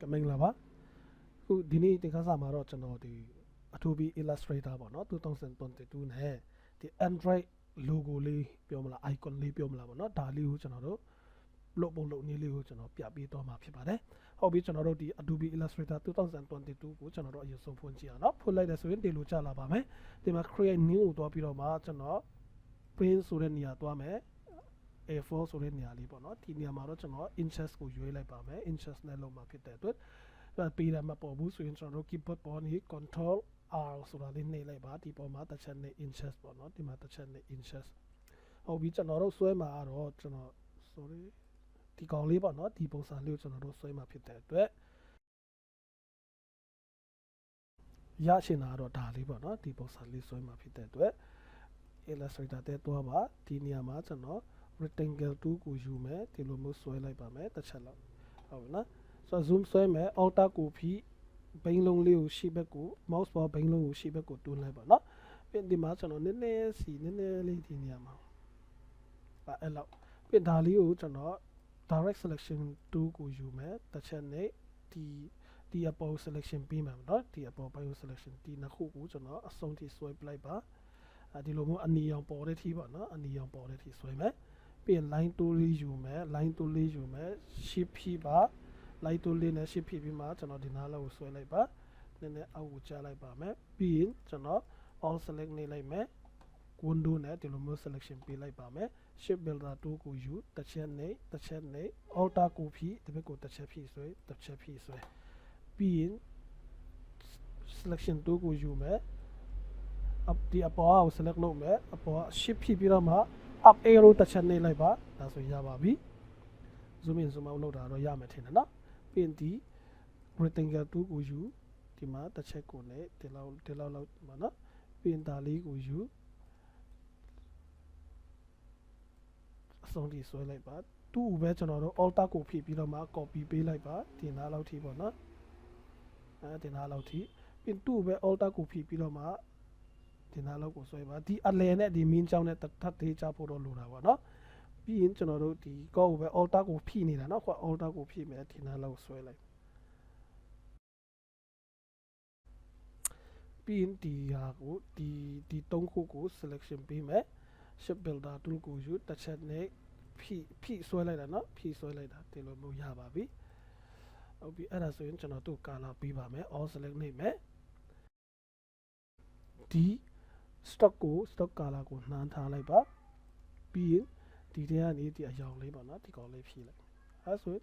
ကမင်္ဂလာပါခုဒီနေ့တင်ခန်းစာမှာတော့ကျွန်တော်ဒီ Adobe Illustrator ပေါ့နော်2022နဲ့ဒီ Android logo လေးပြောမလား icon လေးပြောမလားပေါ့နော်ဒါလေးကိုကျွန်တော်တို့လုပ်ပုံလုပ်နည်းလေးကိုကျွန်တော်ပြပေးသွားမှာဖြစ်ပါတယ်ဟုတ်ပြီကျွန်တော်တို့ဒီ Adobe Illustrator 2022ကိုကျွန်တော်တို့အရင်ဆုံးဖွင့်ကြည့်အောင်နော်ဖွင့်လိုက်တယ်ဆိုရင်ဒီလိုကြလာပါမယ်ဒီမှာ create new ကိုတွားပြီးတော့မှကျွန်တော် print ဆိုတဲ့နေရာတွားမယ် A4 ဆိုတဲ့နေရာလေးပေါ့နော်ဒီနေရာမှာတော့ကျွန်တော် inches ကိုရွေးလိုက်ပါမယ် inches နဲ့လုံးမှာဖြစ်တဲ့အတွက်အဲ့ပေးတယ်မပေါ်ဘူးဆိုရင်ကျွန်တော်တို့ keyboard ပေါ်နေ control R ဆိုတာလေးနှိပ်လိုက်ပါဒီပေါ်မှာတစ်ချက်နဲ့ inches ပေါ့နော်ဒီမှာတစ်ချက်နဲ့ inches ဟုတ်ပြီကျွန်တော်တို့ဆွဲမှာကတော့ကျွန်တော် sorry ဒီကောင်လေးပေါ့နော်ဒီပုံစံလေးကိုကျွန်တော်တို့ဆွဲမှာဖြစ်တဲ့အတွက်ရရှင်တာကတော့ဒါလေးပေါ့နော်ဒီပုံစံလေးဆွဲမှာဖြစ်တဲ့အတွက် Illustrator တဲ့တွားပါဒီနေရာမှာကျွန်တော် rectangle 2ကိုယူမယ်ဒီလိုမျိုးဆွဲလိုက်ပါမယ်တစ်ချက်လောက်ဟုတ်ပြီနော်ဆိုတော့ zoom ဆွဲမယ် alter ကိုဖြီးဘိန်းလုံးလေးကိုရှေ့ဘက်ကို mouse bar ဘိန်းလုံးကိုရှေ့ဘက်ကိုတွန်းလိုက်ပါနော်ပြီးဒီမှာကျွန်တော်နည်းနည်းစီနည်းနည်းလေးဒီနေရာမှာအဲအဲ့လောက်ပြီးဒါလေးကိုကျွန်တော် direct selection 2ကိုယူမယ်တစ်ချက်နဲ့ဒီဒီအပေါ် selection ပြီးမှာเนาะဒီအပေါ် bio selection ဒီနှစ်ခုကိုကျွန်တော်အဆုံးထိ swipe လိုက်ပါအဲဒီလိုမျိုးအနီရောင်ပေါ်တဲ့ထိပေါ့နော်အနီရောင်ပေါ်တဲ့ထိဆွဲမယ် ပြီးရင် line tool လေးယူမယ် line tool လေးယူမယ် shift ဖြီးပါ line tool လေးနဲ့ shift ဖြီးပြီးမှကျွန်တော်ဒီနားလောက်ကိုဆွဲလိုက်ပါနည်းနည်းအောက်ကိုချလိုက်ပါမယ်ပြီးရင်ကျွန်တော် all select နေလိုက်မယ် window နဲ့ဒီလိုမျိုး selection ပေးလိုက်ပါမယ် shift builder 2ကိုယူတစ်ချက်နဲ့တစ်ချက်နဲ့ alter ကိုဖြီးဒီဘက်ကိုတစ်ချက်ဖြီးဆွဲတစ်ချက်ဖြီးဆွဲပြီးရင် selection 2ကိုယူမယ် up ဒီအပေါ်ကို select လုပ်မယ်အပေါ်က shift ဖြီးပြီးတော့မှ up arrow တစ်ချက်နှိပ်လိုက်ပါဒါဆိုရပါပြီ zoom in zoom out လုပ်တာတော့ရမယ်ထင်တယ်နော်ပြီးရင်ဒီ rectangle 2ကိုယူဒီမှာတစ်ချက်ကိုလည်းဒီလောက်ဒီလောက်လောက်ဒီမှာနော်ပြီးရင်ဒါလေးကိုယူအဆုံးထိဆွဲလိုက်ပါတူပဲကျွန်တော်တို့ alter ကိုဖြည့်ပြီးတော့မှ copy ပေးလိုက်ပါဒီနားလောက်ထိပေါ့နော်အဲဒီနားလောက်ထိပြီးရင်တူပဲ alter ကိုဖြည့်ပြီးတော့မှ ဒီနားလောက်ကိုဆွဲပါဒီအလယ်နဲ့ဒီ mean ကြောင်းနဲ့တစ်ထပ်သေးချဖို့တော့လိုတာပေါ့နော်ပြီးရင်ကျွန်တော်တို့ဒီကောကိုပဲ alter ကိုဖြည့်နေတာနော်ခွ alter ကိုဖြည့်မယ်ဒီနားလောက်ဆွဲလိုက်ပြီးရင်ဒီဟာကိုဒီဒီသုံးခုကို selection ပေးမယ် ship builder tool ကိုယူတစ်ချက်နဲ့ဖြည့်ဖြည့်ဆွဲလိုက်တာနော်ဖြည့်ဆွဲလိုက်တာဒီလိုမျိုးရပါပြီဟုတ်ပြီအဲ့ဒါဆိုရင်ကျွန်တော်တို့ color ပေးပါမယ် all select နေမယ်ဒီ stock ကို stock color ကိုနှမ်းထားလိုက်ပါပြီးရင်ဒီထဲကနေဒီအယောင်လေးပေါ့နော်ဒီကောင်လေးဖြည့်လိုက်အဲဆိုရင်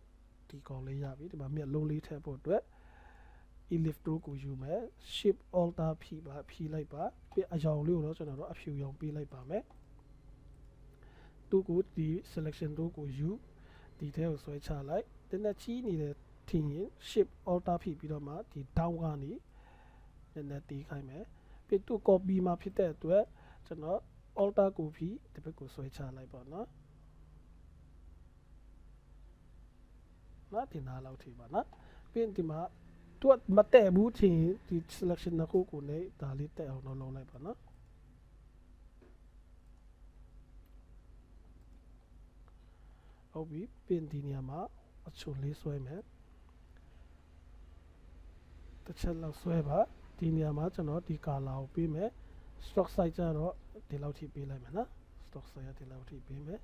ဒီကောင်လေးရပြီဒီမှာမျက်လုံးလေးထည့်ဖို့အတွက် ellipse tool ကိုယူမယ် shape alter ဖြည့်ပါဖြည့်လိုက်ပါပြီးအယောင်လေးကိုတော့ကျွန်တော်တို့အဖြူရောင်ပေးလိုက်ပါမယ်သူ့ကိုဒီ selection tool ကိုယူဒီထဲကိုဆွဲချလိုက်တင်းနဲ့ချီးနေတဲ့ထင်ရင် shape alter ဖြည့်ပြီးတော့မှဒီ down ကနေနည်းနည်းတီးခိုင်းမယ် ပြီးသူ့ copy မှာဖြစ်တဲ့အတွက်ကျွန်တော် alter ကိုဖြည့်ဒီဘက်ကိုဆွဲချလိုက်ပါနော်နော်ဒီနားလောက်ထိပါနော်ပြီးရင်ဒီမှာသူကမတည့်ဘူးထင်ဒီ selection နှစ်ခုကိုလည်းဒါလေးတက်အောင်လုပ်လုပ်လိုက်ပါနော်ဟုတ်ပြီပင်ဒီနေရာမှာအချုံလေးဆွဲမယ်တစ်ချက်လောက်ဆွဲပါ ဒီနေရာမှာကျွန်တော်ဒီ color ကိုပေးမယ် stock size ကျတော့ဒီလောက်ထိပေးလိုက်မယ်နော် stock size ကဒီလောက်ထိပေးမယ်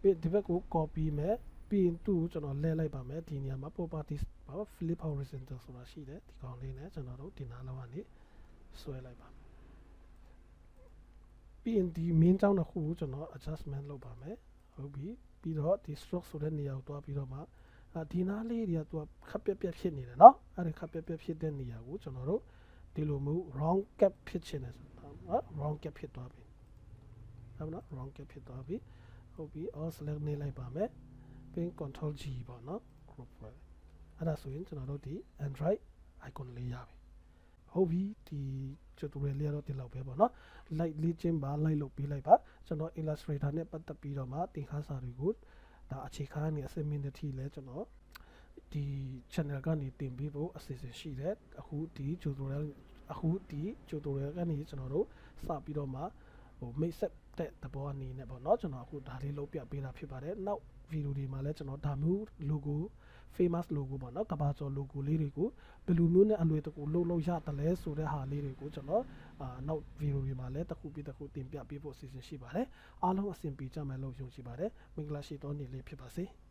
ပြီးဒီဘက်ကို copy မယ်ပြီးရင်သူ့ကိုကျွန်တော်လဲလိုက်ပါမယ်ဒီနေရာမှာ properties ဘာလို့ flip horizontal ဆိုတာရှိတယ်ဒီကောင်လေးနဲ့ကျွန်တော်တို့ဒီနားလောက်ကနေဆွဲလိုက်ပါမယ်ပြီးရင်ဒီ main ကြောင်းတစ်ခုကိုကျွန်တော် adjustment လုပ်ပါမယ်ဟုတ်ပြီပြီးတော့ဒီ stroke ဆိုတဲ့နေရာကိုတွားပြီးတော့မှအာဒီနားလေးတွေကသူကခပ်ပြက်ပြက်ဖြစ်နေတယ်เนาะအဲ့ဒီခပ်ပြက်ပြက်ဖြစ်တဲ့နေရာကိုကျွန်တော်တို့ ဒီလိုမျိုး round cap ဖြစ်ချင်တယ်ဆိုတာနော် round cap ဖြစ်သွားပြီဟုတ်နော် round cap ဖြစ်သွားပြီဟုတ်ပြီ all select နေလိုက်ပါမယ်ပြီး control G ပေါ့နော် group ဖွဲ့အဲ့ဒါဆိုရင်ကျွန်တော်တို့ဒီ Android icon လေးရပြီဟုတ်ပြီဒီ tutorial လေးကတော့ဒီလောက်ပဲပေါ့နော် like လေးချင်းပါ like လုပ်ပေးလိုက်ပါကျွန်တော် Illustrator နဲ့ပတ်သက်ပြီးတော့မှသင်ခန်းစာတွေကိုဒါအခြေခံနေအစမင်းတစ်ထိလဲကျွန်တော် ဒီ channel ကနေတင်ပေးဖို့အစီအစဉ်ရှိတယ်အခုဒီ tutorial အခုဒီ tutorial ကနေကျွန်တော်တို့စပြီးတော့မှဟိုမိတ်ဆက်တဲ့သဘောအနေနဲ့ပေါ့เนาะကျွန်တော်အခုဒါလေးလုပ်ပြပေးတာဖြစ်ပါတယ်နောက်ဗီဒီယိုတွေမှာလည်းကျွန်တော်ဒါမျိုး logo famous logo ပေါ့နော်ကဘာကျော် logo လေးတွေကိုဘယ်လိုမျိုးနဲ့အလွယ်တကူလုပ်လို့ရတယ်လဲဆိုတဲ့ဟာလေးတွေကိုကျွန်တော်အာနောက် video တွေမှာလည်းတစ်ခုပြီးတစ်ခုတင်ပြပေးဖို့အစီအစဉ်ရှိပါတယ်အားလုံးအဆင်ပြေကြမယ်လို့ယုံကြည်ပါတယ်မင်္ဂလာရှိသောနေ့လေးဖြစ်ပါစေ။